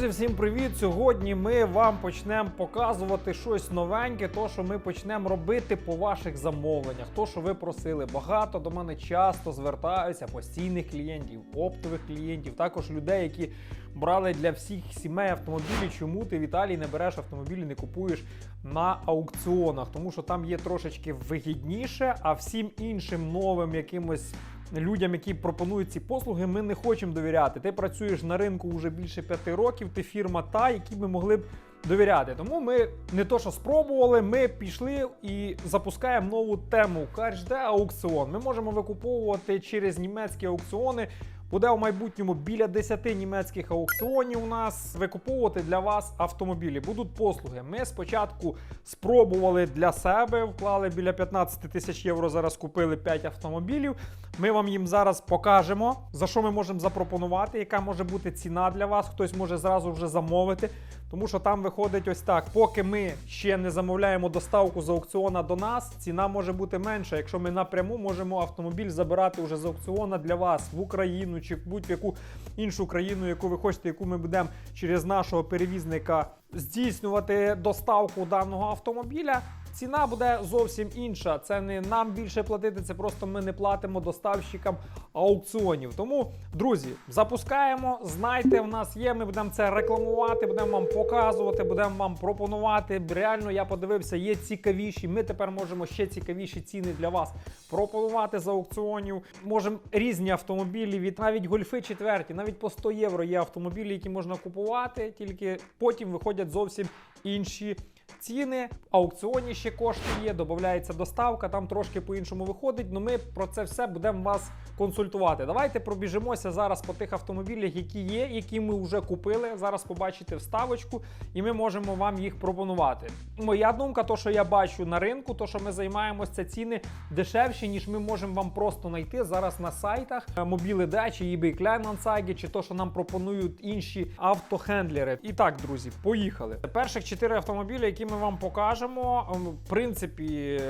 Друзі, всім привіт! Сьогодні ми вам почнемо показувати щось новеньке, то що ми почнемо робити по ваших замовленнях. То, що ви просили, багато до мене часто звертаються постійних клієнтів, оптових клієнтів, також людей, які брали для всіх сімей автомобілі. Чому ти в Італії не береш автомобілі, не купуєш на аукціонах? Тому що там є трошечки вигідніше, а всім іншим новим якимось людям, які пропонують ці послуги, ми не хочемо довіряти. Ти працюєш на ринку вже більше п'яти років, ти фірма та, якій ми могли б довіряти. Тому ми не то, що спробували, ми пішли і запускаємо нову тему. KHD аукціон. Ми можемо викуповувати через німецькі аукціони. Буде у майбутньому біля 10 німецьких аукціонів у нас викуповувати для вас автомобілі. Будуть послуги. Ми спочатку спробували для себе, вклали біля 15 тисяч євро. Зараз купили 5 автомобілів. Ми вам їм зараз покажемо, за що ми можемо запропонувати, яка може бути ціна для вас. Хтось може зразу вже замовити. Тому що там виходить ось так: поки ми ще не замовляємо доставку з аукціона до нас, ціна може бути менша. Якщо ми напряму можемо автомобіль забирати вже з аукціона для вас в Україну чи в будь-яку іншу країну, яку ви хочете, яку ми будемо через нашого перевізника здійснювати доставку даного автомобіля. Ціна буде зовсім інша. Це не нам більше платити, це просто ми не платимо доставщикам аукціонів. Тому, друзі, запускаємо. Знайте, в нас є. Ми будемо це рекламувати, будемо вам показувати, будемо вам пропонувати. Реально, я подивився, є цікавіші. Ми тепер можемо ще цікавіші ціни для вас пропонувати з аукціонів. Можемо різні автомобілі від навіть гольфи четверті, навіть по 100 євро є автомобілі, які можна купувати, тільки потім виходять зовсім інші. Ціни, аукціоні ще кошти є, додається доставка, там трошки по-іншому виходить. але ми про це все будемо вас консультувати. Давайте пробіжимося зараз по тих автомобілях, які є, які ми вже купили. Зараз побачите вставочку, і ми можемо вам їх пропонувати. Моя думка, то що я бачу на ринку, то що ми займаємося, це ціни дешевші, ніж ми можемо вам просто знайти зараз на сайтах мобіли чи eBay Kleinanzeigen, чи то, що нам пропонують інші автохендлери. І так, друзі, поїхали. Перших чотири автомобілі, які ми вам покажемо. ем, В принципі,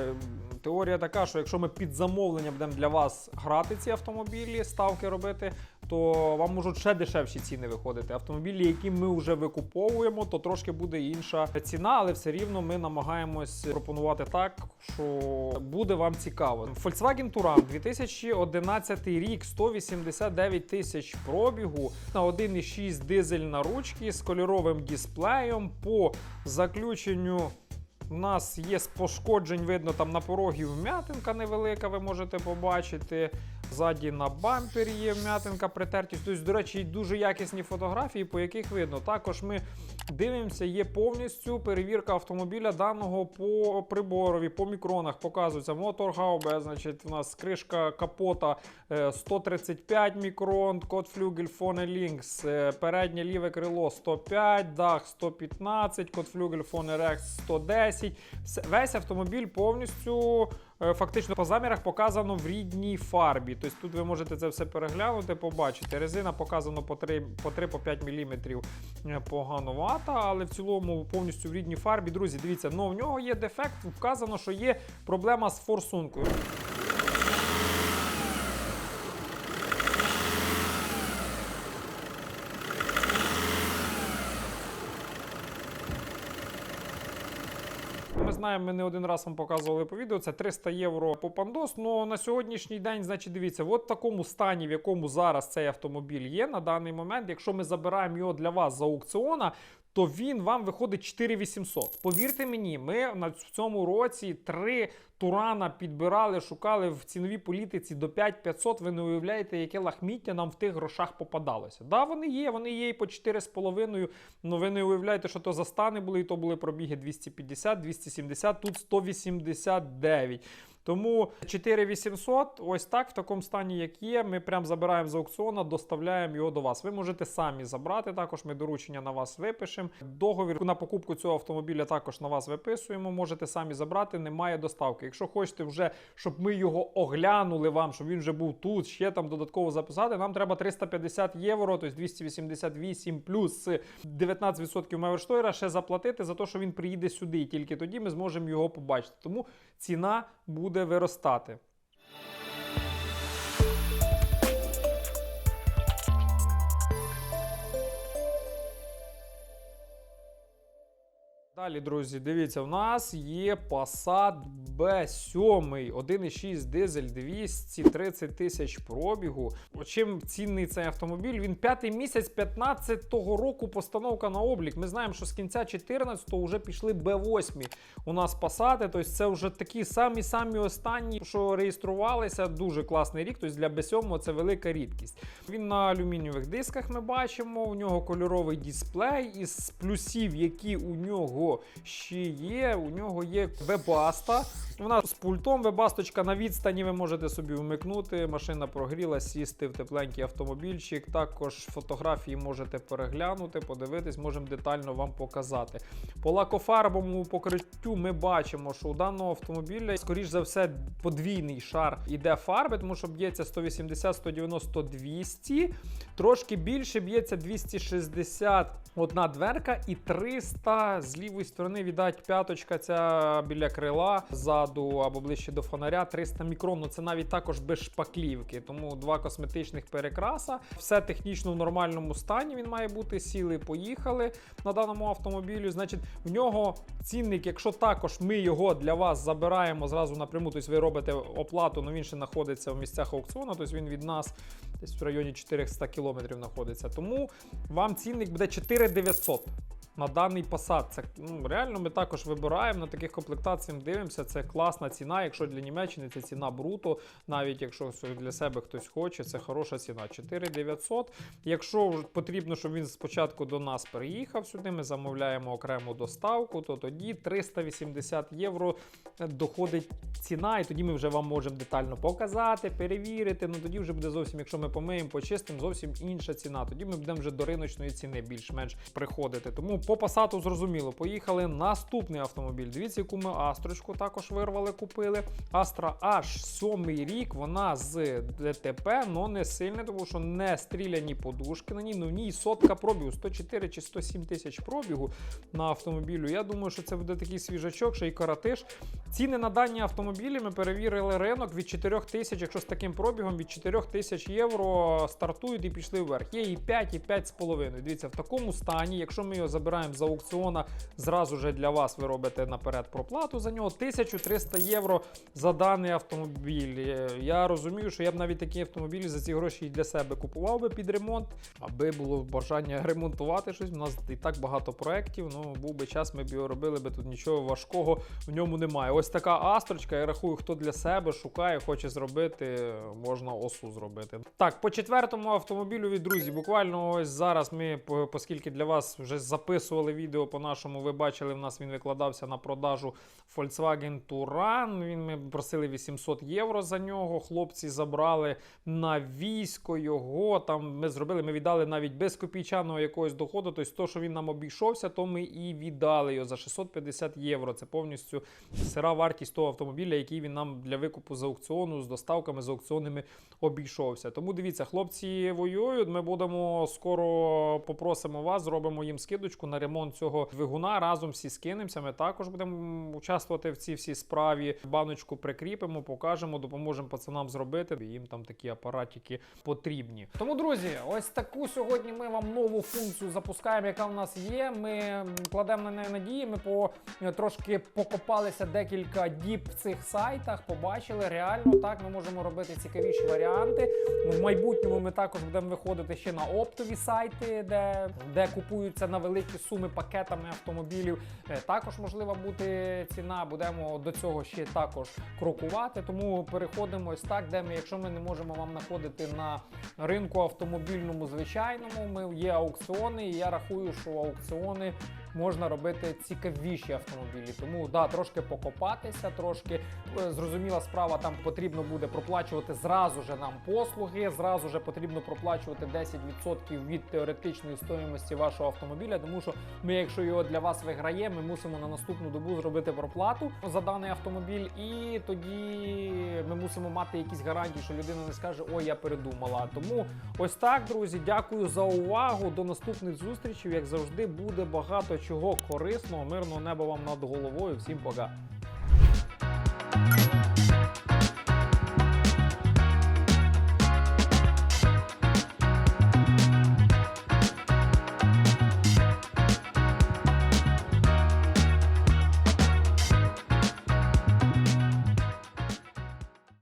теорія така, що якщо ми під замовлення будемо для вас грати ці автомобілі, ставки робити, то вам можуть ще дешевші ціни виходити. Автомобілі, які ми вже викуповуємо, то трошки буде інша ціна, але все рівно ми намагаємось пропонувати так, що буде вам цікаво. Volkswagen Touran 2011 рік, 189 тисяч пробігу на 1,6 дизель на ручки з кольоровим дисплеєм по заключенню. У нас є з пошкоджень, видно, там на порогі вм'ятинка невелика, ви можете побачити. Ззаді на бампері є вм'ятинка притертість. Тобто, до речі, дуже якісні фотографії, по яких видно. Також ми дивимося, є повністю перевірка автомобіля даного по приборові, по мікронах. Показується мотор гаубе, значить, у нас кришка капота е, 135 мікрон, код флюгель фоне Links, е, переднє ліве крило 105, дах 115, код флюгель фоне Рекс 110. Весь автомобіль повністю е, фактично по замірах показано в рідній фарбі. Тобто тут ви можете це все переглянути, побачити. Резина показано по 3 по 3 по 5 мм погановата, але в цілому повністю в рідній фарбі. Друзі, дивіться, ну в нього є дефект. Вказано, що є проблема з форсункою. Знаємо, ми не один раз вам показували по відео. Це 300 євро по пандос. Ну на сьогоднішній день, значить, дивіться, от в такому стані, в якому зараз цей автомобіль є на даний момент. Якщо ми забираємо його для вас за аукціона, то він вам виходить 4800. Повірте мені, ми в цьому році три Турана підбирали, шукали в ціновій політиці до 5500. Ви не уявляєте, яке лахміття нам в тих грошах попадалося. Да, вони є, вони є і по 4,5. Ну ви не уявляєте, що то за стани були, і то були пробіги 250, 270, тут 189. Тому 4800, ось так, в такому стані, як є. Ми прям забираємо з аукціону, доставляємо його до вас. Ви можете самі забрати. Також ми доручення на вас випишемо. Договір на покупку цього автомобіля також на вас виписуємо. Можете самі забрати, немає доставки. Якщо хочете вже, щоб ми його оглянули вам, щоб він вже був тут, ще там додатково записати, нам треба 350 євро, тобто 288 плюс 19% Меверштойра ще заплатити за те, що він приїде сюди. І тільки тоді ми зможемо його побачити. Тому ціна буде виростати. Далі, друзі, дивіться, в нас є Passat B7, 1,6 дизель, 230 тисяч пробігу. Чим цінний цей автомобіль? Він п'ятий місяць 15-го року постановка на облік. Ми знаємо, що з кінця 14-го вже пішли B8 у нас Passat, тобто це вже такі самі-самі останні, що реєструвалися. Дуже класний рік. Тобто для B7 це велика рідкість. Він на алюмінієвих дисках ми бачимо. У нього кольоровий дисплей із плюсів, які у нього ще є. У нього є вебаста. Вона з пультом вебасточка на відстані ви можете собі вмикнути. Машина прогріла, сісти в тепленький автомобільчик. Також фотографії можете переглянути, подивитись, можемо детально вам показати. По лакофарбовому покриттю ми бачимо, що у даного автомобіля, скоріш за все, подвійний шар іде фарби, тому що б'ється 180, 190, 200. Трошки більше б'ється 260 одна дверка і 300 з лівої сторони, віддать п'яточка ця біля крила ззаду або ближче до фонаря. 300 мікрон. Ну це навіть також без шпаклівки. Тому два косметичних перекраса. Все технічно в нормальному стані. Він має бути. Сіли, поїхали на даному автомобілі. Значить, в нього цінник, якщо також ми його для вас забираємо зразу напряму, тобто ви робите оплату, але він ще знаходиться в місцях аукціону, тобто він від нас десь в районі 400 кілометрів знаходиться. Тому вам цінник буде 4900 на даний Passat. Це ну, реально ми також вибираємо на таких комплектаціях. Дивимося. Це класна ціна. Якщо для Німеччини це ціна бруто, навіть якщо для себе хтось хоче, це хороша ціна. 4900. Якщо потрібно, щоб він спочатку до нас переїхав сюди, ми замовляємо окрему доставку, то тоді 380 євро доходить ціна, і тоді ми вже вам можемо детально показати, перевірити. Ну тоді вже буде зовсім, якщо ми помиємо, почистимо, зовсім інша ціна. Тоді ми будемо вже до риночної ціни більш-менш приходити. Тому по пасату зрозуміло. Поїхали. Наступний автомобіль. Дивіться, яку ми астрочку також вирвали, купили. Астра аж сьомий рік. Вона з ДТП, але не сильне, тому що не стріляні подушки на ній. Ну в ній сотка пробігу, 104 чи 107 тисяч пробігу на автомобілю. Я думаю, що це буде такий свіжачок, ще й каратиш. Ціни на дані автомобілі ми перевірили ринок від 4 тисяч, якщо з таким пробігом від 4 тисяч євро стартують і пішли вверх. Є і 5, і 5,5. Дивіться, в такому стані, якщо ми його забираємо з аукціона, зразу же для вас ви робите наперед проплату за нього 1300 євро за даний автомобіль. Е, Я розумію, що я б навіть такі автомобілі за ці гроші і для себе купував би під ремонт, аби було бажання ремонтувати щось. У нас і так багато проєктів. Ну був би час, ми б його робили, би тут нічого важкого в ньому немає. Ось така астрочка. Я рахую, хто для себе шукає, хоче зробити, можна осу зробити. Так, по четвертому автомобілю від друзі. Буквально ось зараз ми, оскільки для вас вже записували відео по нашому, ви бачили, в нас він викладався на продажу Volkswagen Touran. Він ми просили 800 євро за нього. Хлопці забрали на військо його. Там ми зробили, ми віддали навіть без копійчаного якогось доходу. Тобто, то, що він нам обійшовся, то ми і віддали його за 650 євро. Це повністю сира вартість того автомобіля, який він нам для викупу з аукціону, з доставками, з аукціонними обійшовся. Тому дивіться, хлопці воюють. Ми будемо скоро попросимо вас, зробимо їм скидочку на ремонт цього двигуна. Разом всі скинемося. Ми також будемо участвувати в цій всій справі. Баночку прикріпимо, покажемо, допоможемо пацанам зробити. Їм там такі апаратики потрібні. Тому, друзі, ось таку сьогодні ми вам нову функцію запускаємо, яка в нас є. Ми кладемо на неї надії. Ми по трошки покопалися декілька діб в цих сайтах, побачили реально так. Ми можемо робити цікавіші варіанти. В майбутньому ми також будемо виходити ще на оптові сайти, де, де купуються на великі суми пакетами автомобілів. Е, Також можлива бути ціна. Будемо до цього ще також крокувати. Тому переходимо ось так, де ми, якщо ми не можемо вам знаходити на ринку автомобільному звичайному, ми є аукціони, і я рахую, що аукціони можна робити цікавіші автомобілі. Тому да, трошки покопатися, трошки е, зрозуміла справа. Там потрібно буде проплачувати зразу же нам послуги. Зразу же потрібно проплачувати 10% від теоретичної стоїмості вашого автомобіля. Тому що ми, якщо його для вас виграємо, ми мусимо на наступну добу зробити проплату за даний автомобіль, і тоді ми мусимо мати якісь гарантії, що людина не скаже: Ой, я передумала. Тому ось так, друзі. Дякую за увагу. До наступних зустрічей. Як завжди, буде багато чого корисного, мирного неба вам над головою. Всім пока.